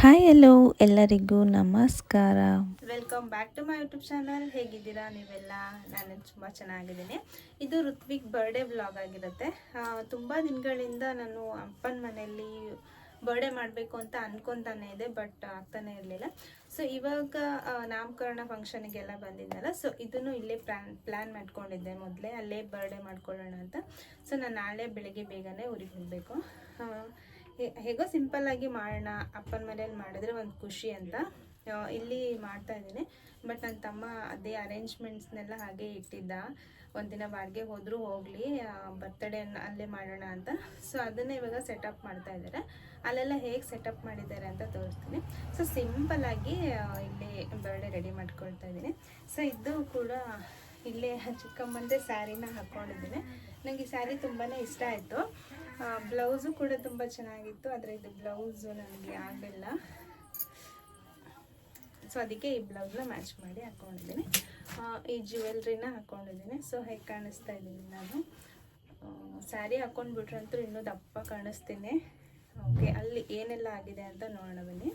Hi hello ಎಲ್ಲರಿಗೂ ನಮಸ್ಕಾರ. Welcome back to my YouTube channel ಹೇಗಿದ್ದೀರಾ ನೀವೆಲ್ಲ? ನಾನು ತುಂಬ ಚೆನ್ನಾಗಿದ್ದೀನಿ. ಇದು ಋತ್ವಿಕ್ ಬರ್ಡೇ ವ್ಲಾಗ್ ಆಗಿರುತ್ತೆ. ತುಂಬ ದಿನಗಳಿಂದ ನಾನು ಅಪ್ಪನ ಮನೆಯಲ್ಲಿ ಬರ್ಡೇ ಮಾಡಬೇಕು ಅಂತ ಅನ್ಕೊತಾನೆ ಇದೆ ಬಟ್ ಆಗ್ತಾನೆ ಇರಲಿಲ್ಲ. ಸೊ ಇವಾಗ ನಾಮಕರಣ ಫಂಕ್ಷನಿಗೆಲ್ಲ ಬಂದಿದ್ದಲ್ಲ ಸೊ ಇದನ್ನು ಇಲ್ಲೇ ಪ್ಲ್ಯಾನ್ ಪ್ಲ್ಯಾನ್ ಮಾಡ್ಕೊಂಡಿದ್ದೆ ಮೊದಲೇ. ಅಲ್ಲೇ ಬರ್ಡೇ ಮಾಡ್ಕೊಳ್ಳೋಣ ಅಂತ. ಸೊ ನಾನು ನಾಳೆ ಬೆಳಿಗ್ಗೆ ಬೇಗನೆ ಊರಿಗೆ ಹೋಗಬೇಕು. ಹೇಗೋ ಆಗಿ ಮಾಡೋಣ ಅಪ್ಪನ ಮನೇಲಿ ಮಾಡಿದ್ರೆ ಒಂದು ಖುಷಿ ಅಂತ ಇಲ್ಲಿ ಮಾಡ್ತಾ ಇದ್ದೀನಿ. ಬಟ್ ನನ್ನ ತಮ್ಮ ಅದೇ ಅರೇಂಜ್ಮೆಂಟ್ಸ್ನೆಲ್ಲ ಹಾಗೆ ಇಟ್ಟಿದ್ದ. ಒಂದಿನ ಬಾಡಿಗೆ ಹೋದರೂ ಹೋಗಲಿ ಬರ್ತಡೇ ಅಲ್ಲೇ ಮಾಡೋಣ ಅಂತ. ಸೊ ಅದನ್ನೇ ಇವಾಗ ಸೆಟಪ್ ಮಾಡ್ತಾ ಇದ್ದಾರೆ. ಅಲ್ಲೆಲ್ಲ ಹೇಗೆ ಸೆಟಪ್ ಮಾಡಿದ್ದಾರೆ ಅಂತ ತೋರಿಸ್ತೀನಿ. ಸೊ ಸಿಂಪಲ್ಲಾಗಿ ಇಲ್ಲಿ ಬರ್ಡೇ ರೆಡಿ ಮಾಡ್ಕೊಳ್ತಾ ಇದ್ದೀನಿ. ಸೊ ಇದು ಕೂಡ ಇಲ್ಲೇ ಚಿಕ್ಕಮ್ಮಂದೇ ಸ್ಯಾರಿನ ಹಾಕ್ಕೊಂಡಿದ್ದೀನಿ ನನಗೆ ಈ ಸ್ಯಾರಿ ತುಂಬಾ ಇಷ್ಟ ಆಯಿತು. ಬ್ಲೌಸು ಕೂಡ ತುಂಬ ಚೆನ್ನಾಗಿತ್ತು, ಆದರೆ ಇದು ಬ್ಲೌಸು ನನಗೆ ಆಗಲಿಲ್ಲ. ಸೊ ಅದಕ್ಕೆ ಈ ಬ್ಲೌಸ್ನ ಮ್ಯಾಚ್ ಮಾಡಿ ಹಾಕ್ಕೊಂಡಿದ್ದೀನಿ ಈ ಜ್ಯುವೆಲ್ರಿನ ಹಾಕ್ಕೊಂಡಿದ್ದೀನಿ ಸೊ ಹೇಗೆ ಕಾಣಿಸ್ತಾ ಇದ್ದೀನಿ ನಾನು? ಸ್ಯಾರಿ ಹಾಕ್ಕೊಂಡ್ಬಿಟ್ರಂತೂ ಇನ್ನೂ ದಪ್ಪ ಕಾಣಿಸ್ತೀನಿ. ಓಕೆ ಅಲ್ಲಿ ಏನೆಲ್ಲ ಆಗಿದೆ ಅಂತ ನೋಡೋಣ ಬನ್ನಿ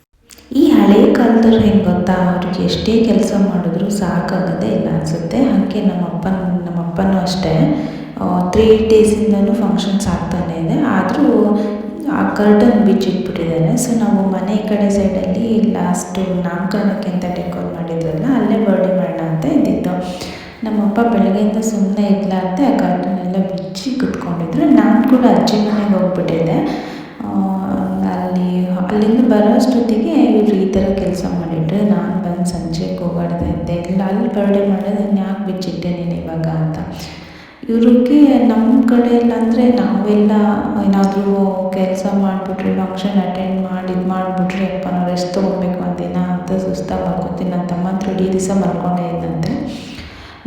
ಈ ಹಳೆ ಕಾಲದವ್ರು ಹೆಂಗೆ ಗೊತ್ತಾ? ಅವ್ರಿಗೆ ಎಷ್ಟೇ ಕೆಲಸ ಮಾಡಿದ್ರು ಸಾಕಾಗದೇ ಇಲ್ಲ ಅನಿಸುತ್ತೆ. ಹಾಗೆ ನಮ್ಮಪ್ಪ ನಮ್ಮಪ್ಪನೂ ಅಷ್ಟೇ. ತ್ರೀ ಡೇಸಿಂದನೂ ಫಂಕ್ಷನ್ಸ್ ಆಗ್ತಾನೆ ಇದೆ. ಆದರೂ ಆ ಕರ್ಟನ್ ಬಿಚ್ಚಿಟ್ಬಿಟ್ಟಿದ್ದಾರೆ ಸೊ ನಾವು ಮನೆ ಕಡೆ ಸೈಡಲ್ಲಿ ಲಾಸ್ಟು ನಾಮಕರಣಕ್ಕೆ ಅಂತ ಡೆಕೋರ್ ಮಾಡಿದ್ರಲ್ಲ ಅಲ್ಲೇ ಬರ್ಡೇ ಮಾಡೋಣ ಅಂತ ಇದ್ದಿತ್ತು. ನಮ್ಮಪ್ಪ ಬೆಳಗ್ಗೆಯಿಂದ ಸುಮ್ಮನೆ ಇರಲಾರ್ದೆ ಆ ಕರ್ಟನ್ ಎಲ್ಲ ಬಿಚ್ಚಿ ಕುತ್ಕೊಂಡಿದ್ರು. ನಾನು ಕೂಡ ಅಜ್ಜಿ ಮನೆಗೆ ಹೋಗ್ಬಿಟ್ಟಿದ್ದೆ. ಅಲ್ಲಿ, ಅಲ್ಲಿಂದ ಬರೋ ಅಷ್ಟೊತ್ತಿಗೆ ಇವ್ರು ಈ ಥರ ಕೆಲಸ ಮಾಡಿಟ್ರೆ. ನಾನು ಬಂದು ಸಂಜೆಗೆ ಹೋಗಾಡ್ತಾ ಇದ್ದೆ. ಇಲ್ಲ ಅಲ್ಲಿ ಬರ್ಡೇ ಮಾಡೋದನ್ನ ಯಾಕೆ ಬಿಚ್ಚಿಟ್ಟೆ ನೀನು ಇವಾಗ? ಅಂತ ಇವ್ರಿಗೆ ನಮ್ಮ ಕಡೆ ಎಲ್ಲ ಅಂದರೆ ನಾವೆಲ್ಲ ಏನಾದರೂ ಕೆಲಸ ಮಾಡಿಬಿಟ್ರೆ ಫಂಕ್ಷನ್ ಅಟೆಂಡ್ ಮಾಡಿ ಇದು ಮಾಡಿಬಿಟ್ರೆ, ಅಪ್ಪ, ನಾವು ರೆಸ್ಟ್ ತೊಗೊಬೇಕು ಒಂದಿನ ಅಂತ ಸುಸ್ತಾಗಿ ಮಲ್ಕೊತೀನಿ ನನ್ನ ತಮ್ಮ ಹತ್ರ ಇಡೀ ದಿವಸ ಮಲ್ಕೊಂಡೇ ಇದ್ದಂತೆ.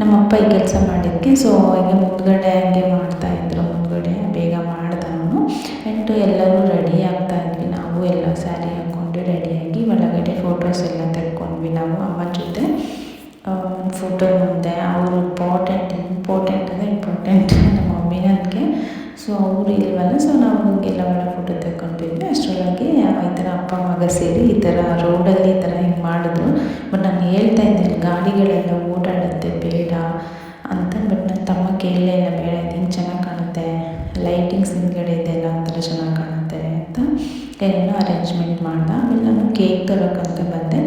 ನಮ್ಮಪ್ಪ ಈ ಕೆಲಸ ಮಾಡಿದ್ದಕ್ಕೆ ಸೊ ಹೀಗೆ ಮುಂದ್ಗಡೆ ಹಂಗೆ ಮಾಡ್ತಾಯಿದ್ರು ಮುಂದ್ಗಡೆ ಬೇಗ ಮಾಡ್ದ ಅವನು. ಆ್ಯಂಡ್ ಎಲ್ಲರೂ ರೆಡಿ ಆಗ್ತಾ ಇದ್ವಿ. ನಾವು ಎಲ್ಲ ಸ್ಯಾರಿ ಹಾಕ್ಕೊಂಡು ರೆಡಿಯಾಗಿ ಒಳಗಡೆ ಫೋಟೋಸ್ ಎಲ್ಲ ತೆಕ್ಕೊಂಡ್ವಿ ನಾವು ಅಮ್ಮನ ಜೊತೆ. ಫೋಟೋ ಸೊ ಅವ್ರು ಇಲ್ವಲ್ಲ ಸೊ ನಾವು ಹಿಂಗೆಲ್ಲ ಒಳ್ಳೆ ಫೋಟೋ ತಗೊಂಡಿದ್ವಿ ಅಷ್ಟರೊಳಗೆ ಈ ಥರ ಅಪ್ಪ ಮಗ ಸೇರಿ ಈ ಥರ ರೋಡಲ್ಲಿ ಈ ಥರ ಹಿಂಗೆ ಮಾಡಿದ್ರು. ಬಟ್ ನಾನು ಹೇಳ್ತಾ ಇದ್ದೆ ಗಾಡಿಗಳೆಲ್ಲ ಓಡಾಡುತ್ತೆ, ಬೇಡ ಅಂತ. ಬಟ್ ನನ್ನ ತಮ್ಮ ಕೇಳಲೇ ಇಲ್ಲ, ಬೇಡ ಹಿಂಗೆ ಚೆನ್ನಾಗಿ ಕಾಣುತ್ತೆ? ಲೈಟಿಂಗ್ಸ್ ಹಿಂದ್ಗಡೆ ಇದೆಲ್ಲ ಒಂಥರ ಚೆನ್ನಾಗಿ ಕಾಣುತ್ತೆ ಅಂತ. ಏನೇನೋ ಅರೇಂಜ್ಮೆಂಟ್ ಮಾಡ್ದೆ. ಆಮೇಲೆ ನಾನು ಕೇಕ್ ತರೋಕ್ಕಂತ ಬಂದೆ.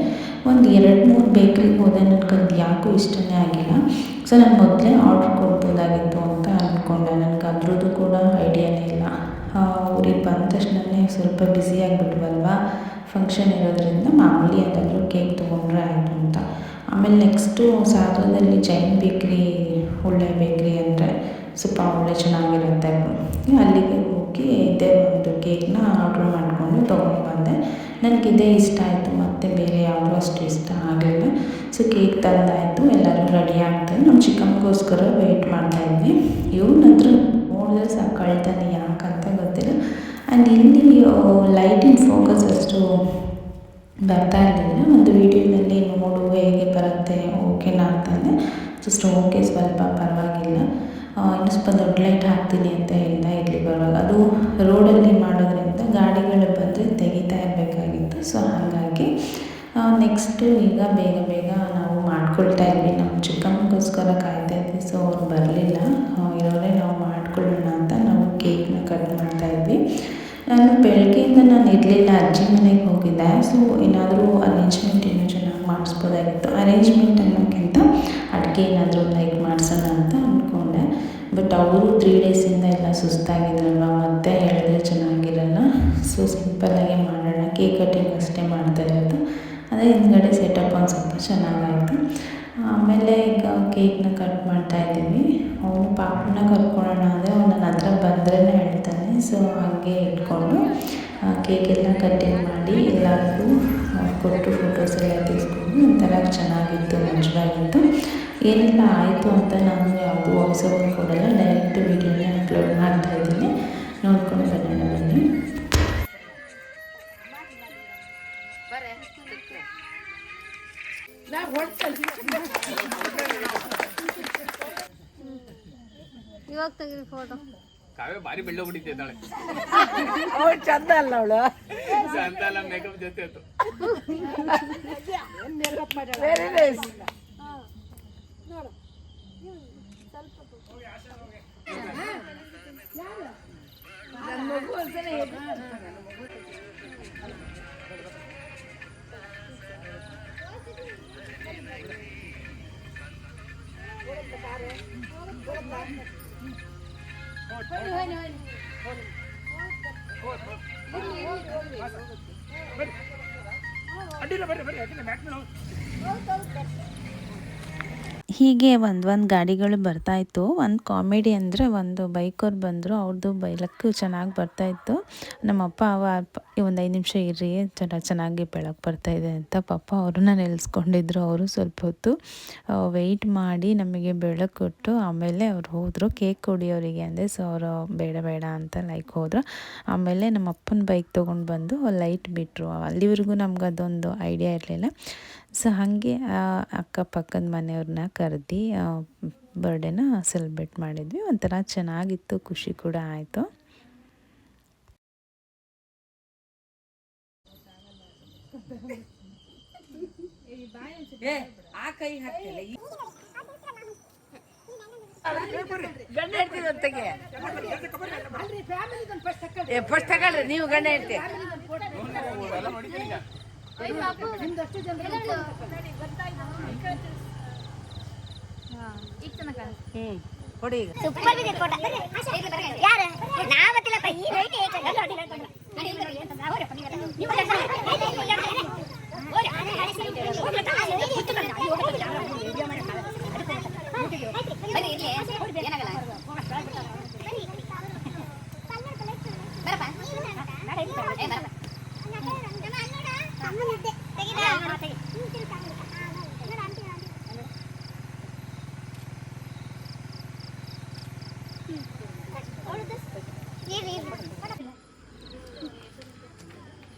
ಒಂದು ಎರಡು ಮೂರು ಬೇಕ್ರಿಗೆ ಹೋದೆ ನನಗೆ ಅದು ಯಾಕೂ ಇಷ್ಟನೇ ಆಗಿಲ್ಲ. ಸೊ ನಾನು ಮೊದಲೇ ಆರ್ಡ್ರ್ ಕೊಡ್ಬೋದಾಗಿತ್ತು ಅಂತ ಅಂದ್ಕೊಂಡೆ ನನಗೆ ಅದ್ರದ್ದು ಕೂಡ ಐಡಿಯಾನೇ ಇಲ್ಲ. ಅವ್ರಿಗೆ ಬಂದ ತಕ್ಷಣನೇ ಸ್ವಲ್ಪ ಬ್ಯುಸಿ ಆಗಿಬಿಟ್ವಲ್ವಾ? ಫಂಕ್ಷನ್ ಇರೋದ್ರಿಂದ ಮಾಮೂಲಿ ಯಾವ್ದಾದ್ರು ಕೇಕ್ ತೊಗೊಂಡ್ರೆ ಆಯಿತು ಅಂತ. ಆಮೇಲೆ ನೆಕ್ಸ್ಟು ಸಾಗರದಲ್ಲಿ ಜೈನ್ ಬೇಕ್ರಿ, ಒಳ್ಳೆ ಬೇಕ್ರಿ ಅಂದರೆ ಸ್ವಲ್ಪ ಒಳ್ಳೆ ಚೆನ್ನಾಗಿರುತ್ತೆ. ಅಲ್ಲಿಗೆ ಹೋಗಿ ಇದೇ ಒಂದು ಕೇಕ್ನ ಆರ್ಡ್ರ್ ಮಾಡಿಕೊಂಡು ತೊಗೊಂಡು ಬಂದೆ. ನನಗೆ ಇದೇ ಇಷ್ಟ ಆಯಿತು, ಮತ್ತು ಬೇರೆ ಯಾವುದೂ ಅಷ್ಟು ಇಷ್ಟ ಆಗಲಿಲ್ಲ ಸೊ ಕೇಕ್ ತಂದಾಯಿತು, ಎಲ್ಲರೂ ರೆಡಿ ಆಗ್ತಾರೆ. ನಮ್ಮ ಚಿಕ್ಕಮ್ಮಗೋಸ್ಕರ ವೆಯ್ಟ್ ಮಾಡ್ತಾಯಿದ್ವಿ ಇವ್ನ ಹತ್ರ ನೋಡಿದ್ರೆ ಸಾಕು ಅಳ್ತಾನೆ ಯಾಕಂತ ಗೊತ್ತಿಲ್ಲ. ಆ್ಯಂಡ್ ಇಲ್ಲಿ ಲೈಟಿನ ಫೋಕಸ್ ಅಷ್ಟು ಬರ್ತಾ ಇರಲಿಲ್ಲ. ಒಂದು ವೀಡಿಯೋದಲ್ಲಿ ನೋಡು ಹೇಗೆ ಬರುತ್ತೆ ಓಕೆನಾ ಅಂತಂದೆ ಜಸ್ಟ್ ಓಕೆ ಸ್ವಲ್ಪ ಪರವಾಗಿಲ್ಲ. ಇನ್ನು ಸ್ವಲ್ಪ ದೊಡ್ಡ ಲೈಟ್ ಹಾಕ್ತೀನಿ ಅಂತ ಹೇಳ್ತಾ ಇರಲಿ ಬರುವಾಗ. ಅದು ರೋಡಲ್ಲಿ ಮಾಡೋದ್ರಿಂದ ಗಾಡಿಗಳು ಬಂದರೆ ತೆಗಿತಾ ಇರಬೇಕಾಗಿತ್ತು. ಸೊ ಹಾಗಾಗಿ ನೆಕ್ಸ್ಟು ಈಗ ಬೇಗ ಬೇಗ ನಾವು ಮಾಡ್ಕೊಳ್ತಾ ಇದ್ವಿ. ನಮ್ಮ ಚಿಕ್ಕಮ್ಮಗೋಸ್ಕರ ಕಾಯ್ತಾ ಇದ್ವಿ. ಸೊ ಅವ್ರು ಬರಲಿಲ್ಲ. ಇರೋರೇ ನಾವು ಮಾಡ್ಕೊಳ್ಳೋಣ ಅಂತ ನಾವು ಕೇಕ್ನ ಕಟ್ ಮಾಡ್ತಾ ಇದ್ವಿ. ನಾನು ಬೆಳಗ್ಗೆಯಿಂದ ನಾನು ಇರಲಿಲ್ಲ. ಅಜ್ಜಿ ಮನೆಗೆ ಹೋಗಿದ್ದೆ. ಸೊ ಏನಾದರೂ ಅರೇಂಜ್ಮೆಂಟ್ ಏನೋ ಚೆನ್ನಾಗಿ ಮಾಡಿಸ್ಬೋದಾಗಿತ್ತು. ಅರೇಂಜ್ಮೆಂಟ್ ಸುಸ್ತಾಗಿದ್ರಲ್ವ ಮತ್ತೆ ಹೇಳಿದ್ರೆ ಚೆನ್ನಾಗಿರಲ್ಲ. ಸೊ ಸಿಂಪಲ್ಲಾಗಿ ಮಾಡೋಣ. ಕೇಕ್ ಕಟಿಂಗ್ ಅಷ್ಟೇ ಮಾಡ್ತಾ ಇರೋದು. ಅದೇ ಹಿಂದ್ಗಡೆ ಸೆಟಪ್ ಒಂದು ಸ್ವಲ್ಪ ಚೆನ್ನಾಗಾಯಿತು. ಆಮೇಲೆ ಈಗ ಕೇಕ್ನ ಕಟ್ ಮಾಡ್ತಾ ಇದ್ದೀವಿ. ಅವನು ಪಾಪನ ಕರ್ಕೊಳ್ಳೋಣ ಅಂದರೆ ಅವನು ನನ್ನ ಹತ್ರ ಬಂದ್ರೇ ಹೇಳ್ತಾನೆ. ಸೊ ಹಾಗೆ ಇಟ್ಕೊಂಡು ಕೇಕೆಲ್ಲ ಕಟ್ಟಿಂಗ್ ಮಾಡಿ ಎಲ್ಲರಿಗೂ ಕೊಟ್ಟು ಫೋಟೋಸ್ ಎಲ್ಲ ತೆಗೆಸ್ಕೊಂಡು ಒಂಥರ ಚೆನ್ನಾಗಿತ್ತು ಮಜವಾಗಿತ್ತು ಏನೆಲ್ಲ, ಆಯಿತು ಅಂತ ನಾನು ಯಾವುದೂ ಓವರ್ ಕೊಡಲ್ಲ. ಡೈರೆಕ್ಟ್ ವೀಡಿಯೋನೇ ತೆಗೀರಿ ಫೋಟೋ ಕಾವ್ಯ ಬಾರಿ ಬೆಳ್ಳ ಹೊಡಿತಿದ್ದಾಳೆ ಅವಳು ಚಂದ ಅಲ್ಲ ಅವಳು. ಚಂದ ಅಲ್ಲ ಮೇಕಪ್ ಜೊತೆ ಆಯ್ತು ವೆರಿ ನೈಸ್ ಅಡ್ಡಿಲ್ಲ ಬರ್ರಿ ಬರ್ರಿ ಅಡ್ಡಿಲ್ಲ ಮ್ಯಾಟ್ ಮೇಲೆ ಹೋಗಿ. ಹೀಗೆ ಒಂದು ಒಂದು ಗಾಡಿಗಳು ಬರ್ತಾಯಿತ್ತು ಒಂದು ಕಾಮಿಡಿ ಅಂದರೆ ಒಂದು ಬೈಕವ್ರು ಬಂದರು ಅವ್ರದ್ದು ಬೈಲಕ್ಕು ಚೆನ್ನಾಗಿ ಬರ್ತಾಯಿತ್ತು ನಮ್ಮಪ್ಪ, ಅವ ಒಂದು ಐದು ನಿಮಿಷ ಇರ್ರಿ ಚೆನ್ನಾಗಿ ಚೆನ್ನಾಗಿ ಬೆಳಕು ಬರ್ತಾಯಿದೆ ಅಂತ ಪಾಪ ಅವ್ರನ್ನ ನಿಲ್ಲಿಸ್ಕೊಂಡಿದ್ರು ಅವರು ಸ್ವಲ್ಪ ಹೊತ್ತು ವೆಯ್ಟ್ ಮಾಡಿ ನಮಗೆ ಬೆಳಕು ಕೊಟ್ಟು ಆಮೇಲೆ ಅವ್ರು ಹೋದರು. ಕೇಕ್ ಕೊಡಿ ಅವರಿಗೆ ಅಂದರೆ ಸೊ ಅವರು ಬೇಡ ಬೇಡ ಅಂತ ಲೈಕ್ ಹೋದರು. ಆಮೇಲೆ ನಮ್ಮ ಅಪ್ಪನ ಬೈಕ್ ತೊಗೊಂಡು ಬಂದು ಲೈಟ್ ಬಿಟ್ಟರು ಅಲ್ಲಿವರೆಗೂ ನಮ್ಗೆ ಅದೊಂದು ಐಡಿಯಾ ಇರಲಿಲ್ಲ. ಸೊ ಹಾಗೆ ಅಕ್ಕಪಕ್ಕದ ಮನೆಯವ್ರನ್ನ ಕರೆದು ಬರ್ಡೇನ ಸೆಲೆಬ್ರೇಟ್ ಮಾಡಿದ್ವಿ. ಒಂಥರ ಚೆನ್ನಾಗಿತ್ತು ಖುಷಿ ಕೂಡ ಆಯಿತು. ಏ ಆ ಕೈ ಹಾಕ್ತಿಲ್ಲ ಈ- ಗಂಡ ಹೇಳ್ತೀವಿ ಅಂತ ಏ ಫಸ್ಟ್ ತಗೊಳ್ರಿ ನೀವು ಗಂಡ ಹೇಳ್ತೀವಿ ಸೂಪರ್ ಇದೆ ಫೋಟೋ ಯಾರು?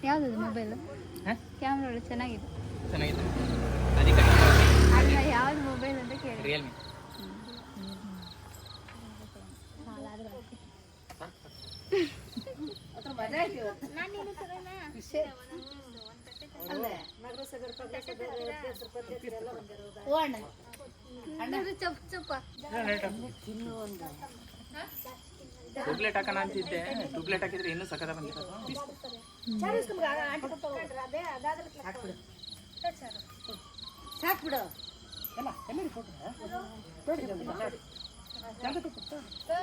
ಯಾವ್ದು ಮೊಬೈಲ್? ಕ್ಯಾಮ್ರಾ ಒಳ್ಳೆ ಚೆನ್ನಾಗಿದೆ ಚೆನ್ನಾಗಿದೆ ಅಲ್ಲ ಯಾವ್ದು ಮೊಬೈಲ್ ಅಂತ ಕೇಳಿ ರಿಯಲ್ಮಿ ಚಪ್ ಚಪ್ಪ ಟೂಬ್ಲೆಟ್ ಹಾಕೋಣ ಅಂತಿದ್ದೆ. ಟೂಬ್ಲೆಟ್ ಹಾಕಿದ್ರೆ ಇನ್ನೂ ಸಕದ ಬಂದಿರೋದು. ಸಾಕ್ಬಿಡು.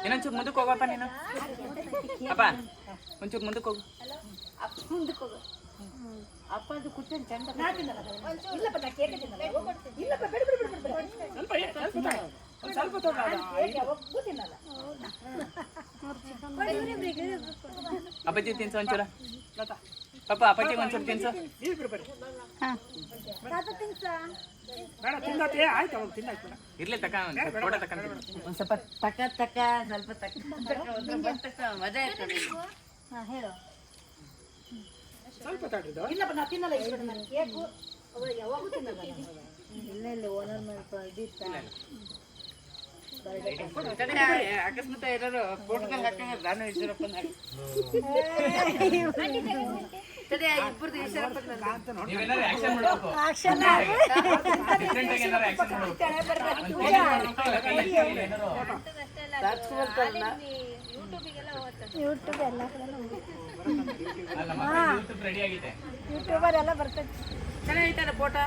ಇನ್ನೊಂಚೂರು ಮುಂದಕ್ಕೆ ಹೋಗಪ್ಪ ನೀನು. ಅಪ್ಪ ಒಂಚೂರು ಮುಂದಕ್ಕೆ ಹೋಗು. ಅಪ್ಪ ಅದು ಕುಚ್ಚನ್ ಚಂದ ಇಲ್ಲಪ್ಪ ಇಲ್ಲಪ್ಪ ಬಿಡು ಬಿಡು ಬಿಡು ಒಂದ್ ಸ್ವಲ್ಪ. ಅಪ್ಪಾಜಿ ತಿನ್ಸು ಒಂಚೂರ. ಪಾಪ ಅಪ್ಪಾಜಿ ಒಂಚೂರು ತಿನ್ಸು. ಇರ್ಲಿ ತಕ ಫೋಟೋ ತಕ ಒಂದ್ ಸ್ವಲ್ಪ ತಕ ತಕ ಸ್ವಲ್ಪ ತಕ ಸ್ವಲ್ಪ ಮಜಾ ಇರ್ತದೆ. ಹಾ ಹೇಳು. ಇಲ್ಲಪ್ಪ ನಾ ತಿನ್ನಲ್ಲ ಇಷ್ಟು ನಾನು ಕೇಕು ಅವ ಯಾವಾಗೂ ತಿನ್ನಲ್ಲ ಇಲ್ಲ ಇಲ್ಲ ಓನರ್ ಮಾಡ್ಕೊಂಡಿತ್ತ ತಡಿ, ಅಕಸ್ಮಾತ್ ಏನಾರು ಫೋಟೋದಾಗ ಹಾಕಂಗ ನಾನು. ಯೂಟ್ಯೂಬ್ ಎಲ್ಲ ಯೂಟ್ಯೂಬರ್ ಎಲ್ಲ ಬರ್ತದೆ ಚೆನ್ನಾಗೈತಲ್ಲ ಫೋಟೋ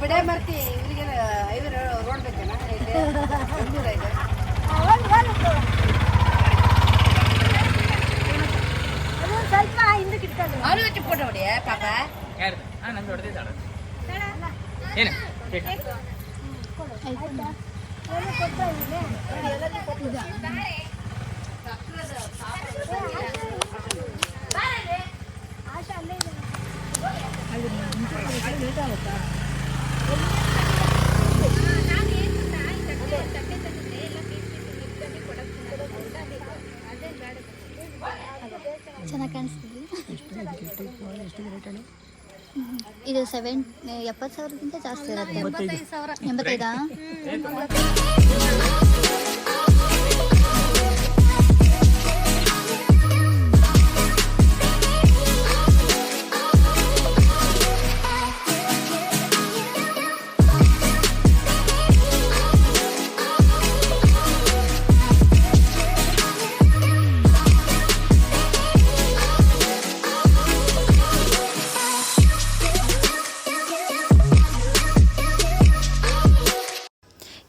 ಬಿಡೇ ಮರ್ತಿ ಇವ್ರಿಗೆ ಐದು ರೋಡ್ ಬೇಕಲ್ಲ ಬೆಂಗಳೂರ ಇದೆ ಸ್ವಲ್ಪ ಹಿಂದಕ್ಕೆ ಇಟ್ಕೊಂಡು ಅವನು ಹಚ್ಚಿ ಫೋಟೋ ಹೊಡಿ ಪಾಪ ಯಾರ್ದು ಹಾ ನಂದು ಹೊಡೆದಿದ್ದಾಳೆ ಏನು ಚೆನ್ನಾಗಿ ಕಾಣಿಸ್ತಿದೆ ಇದು ಸೆವೆನ್ ಎಪ್ಪತ್ತು ಸಾವಿರಕ್ಕಿಂತ ಜಾಸ್ತಿ ಇರುತ್ತೆ. ಎಂಬತ್ತೈದಾ.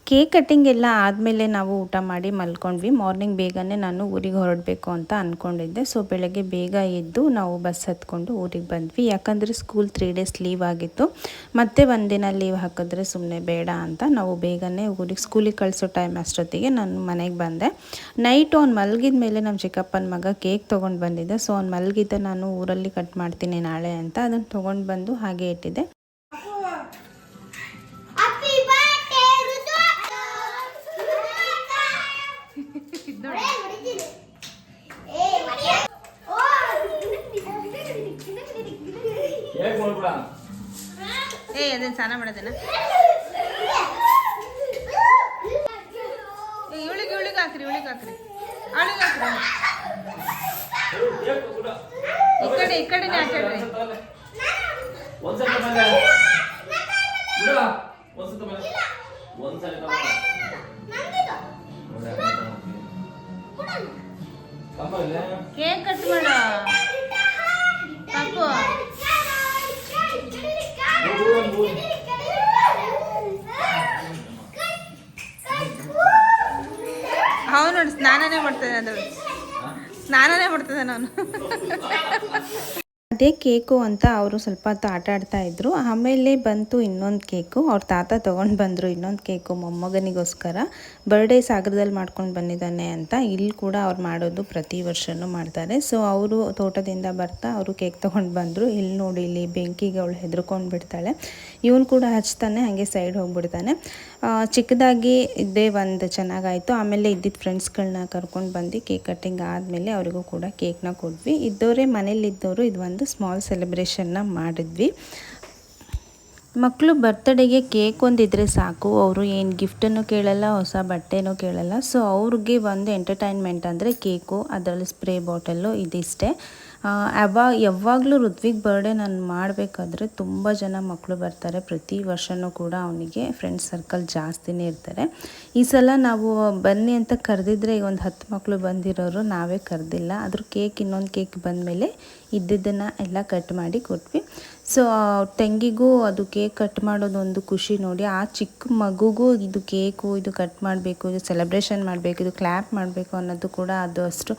ಕೇಕ್ ಕಟ್ಟಿಂಗ್ ಎಲ್ಲ ಆದಮೇಲೆ ನಾವು ಊಟ ಮಾಡಿ ಮಲ್ಕೊಂಡ್ವಿ. ಮಾರ್ನಿಂಗ್ ಬೇಗನೆ ನಾನು ಊರಿಗೆ ಹೊರಡಬೇಕು ಅಂತ ಅಂದ್ಕೊಂಡಿದ್ದೆ ಸೊ ಬೆಳಗ್ಗೆ ಬೇಗ ಎದ್ದು ನಾವು ಬಸ್ ಹತ್ಕೊಂಡು ಊರಿಗೆ ಬಂದ್ವಿ. ಯಾಕಂದರೆ ಸ್ಕೂಲ್ ತ್ರೀ ಡೇಸ್ ಲೀವ್ ಆಗಿತ್ತು. ಮತ್ತೆ ಒಂದಿನ ಲೀವ್ ಹಾಕಿದ್ರೆ ಸುಮ್ಮನೆ ಬೇಡ ಅಂತ ನಾವು ಬೇಗನೆ ಊರಿಗೆ ಸ್ಕೂಲಿಗೆ ಕಳಿಸೋ ಟೈಮ್ ಅಷ್ಟೊತ್ತಿಗೆ ನಾನು ಮನೆಗೆ ಬಂದೆ. ನೈಟ್ ಅವ್ನು ಮಲಗಿದ ಮೇಲೆ ನಮ್ಮ ಚಿಕ್ಕಪ್ಪನ ಮಗ ಕೇಕ್ ತೊಗೊಂಡು ಬಂದಿದ್ದೆ ಸೊ ಅವ್ನು ಮಲಗಿದ್ದ ನಾನು ಊರಲ್ಲಿ ಕಟ್ ಮಾಡ್ತೀನಿ ನಾಳೆ ಅಂತ ಅದನ್ನು ತೊಗೊಂಡು ಬಂದು ಹಾಗೆ ಇಟ್ಟಿದ್ದೆ. ಏ ಅದೇನು ಸ್ನಾನ ಮಾಡೋದೇನ ಇವಳಿಗೆ ಇವಳಿಗೆ ಹಾಕ್ರಿ ಇವಳಿಗೆ ಹಾಕ್ರಿ ಅವಳಿಗೆ ಹಾಕ್ರಿ ಈ ಕಡೆ ಈ ಕಡೆನೇ ಆಟಾಡ್ರಿ ನೋಡಿ, ಸ್ನಾನನೇ ಮಾಡ್ತಾನೆ ಅದು. ಸ್ನಾನನೇ ಮಾಡ್ತದೆ ನಾನು. ಅದೇ ಕೇಕು ಅಂತ ಅವರು ಸ್ವಲ್ಪ ಹೊತ್ತು ಆಟ ಆಡ್ತಾ ಇದ್ರು. ಆಮೇಲೆ ಬಂತು ಇನ್ನೊಂದು ಕೇಕು. ಅವ್ರ ತಾತ ತೊಗೊಂಡು ಬಂದರು ಇನ್ನೊಂದು ಕೇಕು ಮೊಮ್ಮಗನಿಗೋಸ್ಕರ. ಬರ್ಡೇ ಸಾಗರದಲ್ಲಿ ಮಾಡ್ಕೊಂಡು ಬಂದಿದ್ದಾನೆ ಅಂತ ಇಲ್ಲಿ ಕೂಡ ಅವ್ರು ಮಾಡೋದು ಪ್ರತಿ ವರ್ಷವೂ ಮಾಡ್ತಾರೆ. ಸೊ ಅವರು ತೋಟದಿಂದ ಬರ್ತಾ ಅವರು ಕೇಕ್ ತೊಗೊಂಡು ಬಂದರು. ಇಲ್ಲಿ ನೋಡಿ, ಇಲ್ಲಿ ಬೆಂಕಿಗೆ ಅವಳು ಹೆದರ್ಕೊಂಡು ಬಿಡ್ತಾಳೆ. ಇವನು ಕೂಡ ಹಚ್ತಾನೆ, ಹಾಗೆ ಸೈಡ್ ಹೋಗ್ಬಿಡ್ತಾನೆ. ಚಿಕ್ಕದಾಗಿ ಇದ್ದೇ ಒಂದು ಚೆನ್ನಾಗಾಯಿತು. ಆಮೇಲೆ ಇದ್ದಿದ್ದ ಫ್ರೆಂಡ್ಸ್ಗಳನ್ನ ಕರ್ಕೊಂಡು ಬಂದು ಕೇಕ್ ಕಟ್ಟಿಂಗ್ ಆದಮೇಲೆ ಅವರಿಗೂ ಕೂಡ ಕೇಕ್ನ ಕೊಟ್ವಿ. ಇದ್ದವರೇ ಮನೇಲಿದ್ದವರು ಇದು ಒಂದು ಸ್ಮಾಲ್ ಸೆಲೆಬ್ರೇಷನ್ನ ಮಾಡಿದ್ವಿ. ಮಕ್ಕಳು ಬರ್ತಡೇಗೆ ಕೇಕ್ ಒಂದಿದ್ರೆ ಸಾಕು. ಅವರು ಏನು ಗಿಫ್ಟನ್ನು ಕೇಳಲ್ಲ, ಹೊಸ ಬಟ್ಟೆನೂ ಕೇಳಲ್ಲ. ಸೊ ಅವ್ರಿಗೆ ಒಂದು ಎಂಟರ್ಟೈನ್ಮೆಂಟ್ ಅಂದರೆ ಕೇಕು ಅದರಲ್ಲಿ ಸ್ಪ್ರೇ ಬಾಟಲ್ಲು ಇದಿಷ್ಟೇ. ಯಾವಾಗ ಯಾವಾಗಲೂ ಋತ್ವಿಕ್ ಬರ್ಡೇ ನಾನು ಮಾಡಬೇಕಾದ್ರೆ ತುಂಬ ಜನ ಮಕ್ಕಳು ಬರ್ತಾರೆ. ಪ್ರತಿ ವರ್ಷವೂ ಕೂಡ ಅವನಿಗೆ ಫ್ರೆಂಡ್ಸ್ ಸರ್ಕಲ್ ಜಾಸ್ತಿನೇ ಇರ್ತಾರೆ. ಈ ಸಲ ನಾವು ಬನ್ನಿ ಅಂತ ಕರೆದಿದ್ರೆ ಈಗ ಒಂದು ಹತ್ತು ಮಕ್ಕಳು ಬಂದಿರೋರು ನಾವೇ ಕರೆದಿಲ್ಲ. ಆದರೂ ಕೇಕ್ ಇನ್ನೊಂದು ಕೇಕ್ ಬಂದಮೇಲೆ ಇದ್ದಿದ್ದನ್ನು ಎಲ್ಲ ಕಟ್ ಮಾಡಿ ಕೊಟ್ವಿ. ಸೊ ತಂಗಿಗೂ ಅದು ಕೇಕ್ ಕಟ್ ಮಾಡೋದೊಂದು ಖುಷಿ ನೋಡಿ, ಆ ಚಿಕ್ಕ ಮಗುಗೂ ಇದು ಕೇಕು, ಇದು ಕಟ್ ಮಾಡಬೇಕು, ಇದು ಸೆಲೆಬ್ರೇಷನ್ ಮಾಡಬೇಕು, ಇದು ಕ್ಲ್ಯಾಪ್ ಮಾಡಬೇಕು ಅನ್ನೋದು ಕೂಡ ಅದು ಅಷ್ಟು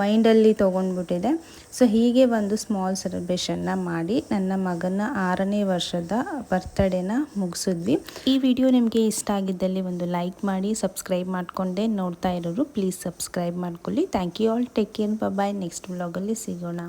ಮೈಂಡಲ್ಲಿ ತೊಗೊಂಡ್ಬಿಟ್ಟಿದೆ. ಸೊ ಹೀಗೆ ಒಂದು ಸ್ಮಾಲ್ ಸೆಲೆಬ್ರೇಷನ್ನ ಮಾಡಿ ನನ್ನ ಮಗನ ಆರನೇ ವರ್ಷದ ಬರ್ತಡೇನ ಮುಗಿಸಿದ್ವಿ. ಈ ವಿಡಿಯೋ ನಿಮಗೆ ಇಷ್ಟ ಆಗಿದ್ದಲ್ಲಿ ಒಂದು ಲೈಕ್ ಮಾಡಿ ಸಬ್ಸ್ಕ್ರೈಬ್ ಮಾಡಿಕೊಂಡೇ. ನೋಡ್ತಾ ಇರೋರು ಪ್ಲೀಸ್ ಸಬ್ಸ್ಕ್ರೈಬ್ ಮಾಡ್ಕೊಳ್ಳಿ. Thank you all take care bye next ವ್ಲಾಗಲ್ಲಿ ಸಿಗೋಣ.